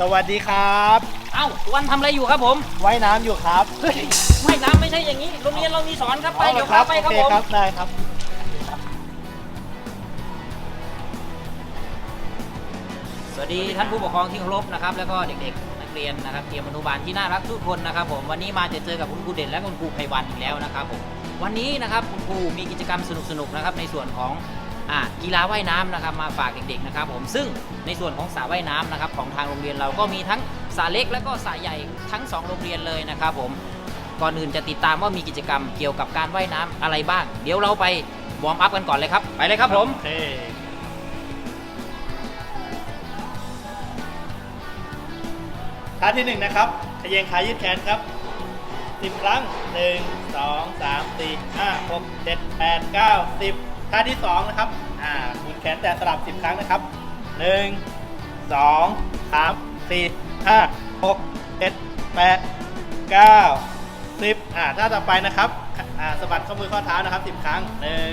สวัสดีครับ เอ้าสุวรรณทำอะไรอยู่ครับผมว่ายน้ำอยู่ครับเฮ้ยไม่น้ำไม่ใช่อย่างนี้ โรงเรียนเรามีสอนครับไปอาเดี๋ยวหพาไปครับโอเคผมครับได้ครับ สวัสดีท่านผู้ปกครองที่เคารพนะครับแล้วก็เด็กๆนักเรียนนะครับเตรียมอนุบาลที่น่ารักทุกคนนะครับผมวันนี้มาจะเจอกับคุณครูเด่นและคุณครูไพวันอีกแล้วนะครับผมวันนี้นะครับคุณครูมีกิจกรรมสนุกๆนะครับในส่วนของ อ่ากีฬาว่ายน้ำนะครับมาฝากเด็กๆนะครับผมซึ่งในส่วนของสระว่ายน้ำนะครับของทางโรงเรียนเราก็มีทั้งสระเล็กและก็สระใหญ่ทั้งสองโรงเรียนเลยนะครับผมก่อนอื่นจะติดตามว่ามีกิจกรรมเกี่ยวกับการว่ายน้ำอะไรบ้าง เดี๋ยวเราไปวอร์มอัพกันก่อนเลยครับไปเลยครับผม โอเคท่าที่หนึ่งนะครับทะเยงขายืดแขนครับสิบครั้งหนึ่งสองสามสี่ห้าหกเจ็ดแปดเก้าสิบ ท่าที่สองนะครับ อ่าหมุนแขนแต่สลับสิบครั้งนะครับหนึ่งสองสามสี่ห้าหกเจ็ดแปดเก้าสิบอ่าท่าต่อไปนะครับ อ่าสะบัดข้อมือข้อเท้านะครับสิบครั้งหนึ่ง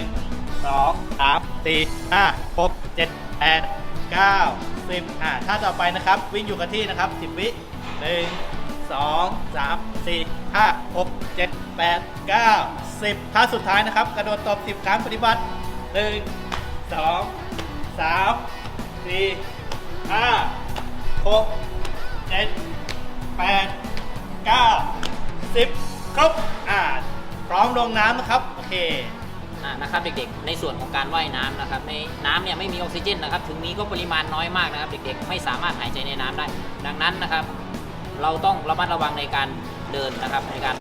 สองสามสี่ห้าหกเจ็ดแปดเก้าสิบอ่าท่าต่อไปนะครับ วิ่งอยู่กับที่นะครับสิบวิหนึ่งสองสามสี่ห้าหกเจ็ดแปดเก้าสิบท่าสุดท้ายนะครับ กระโดดตบสิบครั้งปฏิบัติ หนึ่งสองสามสี่ห้าหกเจ็ดแปดเก้าสิบครบอ่าพร้อมลงน้ำนะครับ โอเค อ่านะครับเด็กๆ ในส่วนของการว่ายน้ำนะครับในน้ำเนี่ยไม่มีออกซิเจนนะครับ ถึงมีก็ปริมาณน้อยมากนะครับ เด็กๆ ไม่สามารถหายใจในน้ำได้ ดังนั้นนะครับ เราต้องระมัดระวังในการเดินนะครับในการ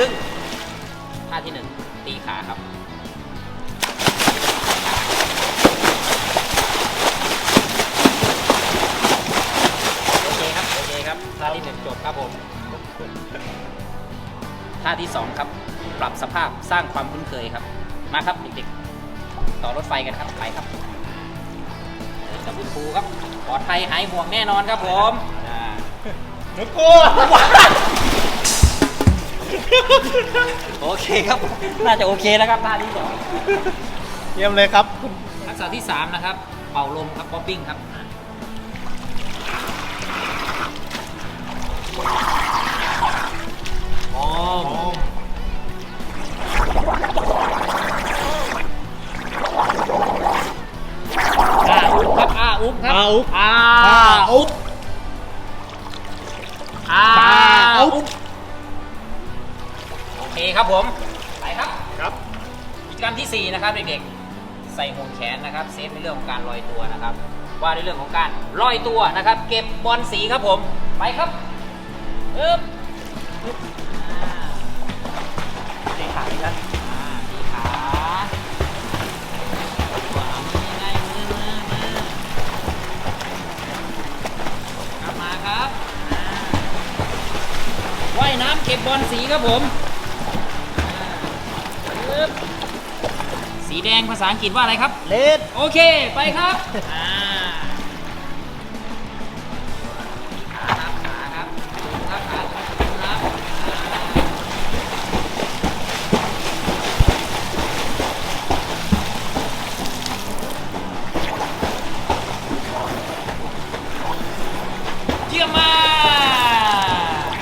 ซึ่งท่าที่หนึ่งตีขาครับ โอเคครับ โอเคครับ ท่าที่หนึ่งจบครับผม ท่าที่สองครับ ปรับสภาพสร้างความคุ้นเคยครับ มาครับเด็กๆ ต่อรถไฟกันครับ ไปครับเดินกับคุณครูครับ ปลอดภัยหายห่วงแน่นอนครับผมอ่าหนูกลัว โอเคครับน่าจะโอเคแล้วครับท่าที่สองเยี่ยมเลยครับคุณทักษะที่สามนะครับ เป่าลมครับป๊อปปิ้งครับอ่าโอ้อาอุ๊บครับอาอุ๊บครับอาอุ๊บอาอาอุ๊บอุ๊บโอเคครับผม ไปครับ ครับกิจกรรมที่ 4 นะครับเด็กๆ ใส่ห่วงแขนนะครับ เซฟในเรื่องของการลอยตัวนะครับ ว่าในเรื่องของการลอยตัวนะครับ เก็บบอลสีครับผม ไปครับอึ๊บอึ๊บอ่าตีขาอีกแล้วอ่าตีขาขวามือไงมือมือมือกลับมาครับอ่าว่ายน้ำเก็บบอลสีครับผมอ่าอึ๊ บสีแดงภาษาอังกฤษว่าอะไรครับ เลดโอเค ไปครับอ่าขาครับขาครับดูครับขาดูครับอ่าเยี่ยมมาก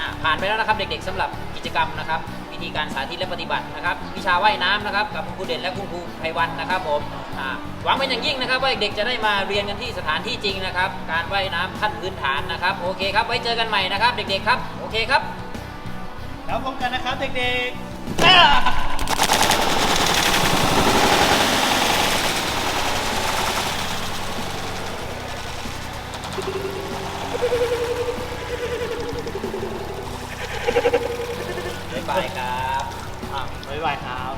อะผ่านไปแล้วนะครับเด็กๆสำหรับกิ จกรรมนะครับ วิธีการสาธิตและปฏิบัตินะครับ วิชาว่ายน้ำนะครับกับคุณครูเด่นและคุณครูไพวันนะครับผมหวังเป็นอย่างยิ่งนะครับว่าเด็กๆจะได้มาเรียนกันที่สถานที่จริงนะครับ การว่ายน้ำขั้นพื้นฐานนะครับ โอเคครับ ไว้เจอกันใหม่นะครับ เด็กๆครับ โอเคครับ แล้วพบกันนะครับเด็กๆายครับ อะบ๊ายบายครับ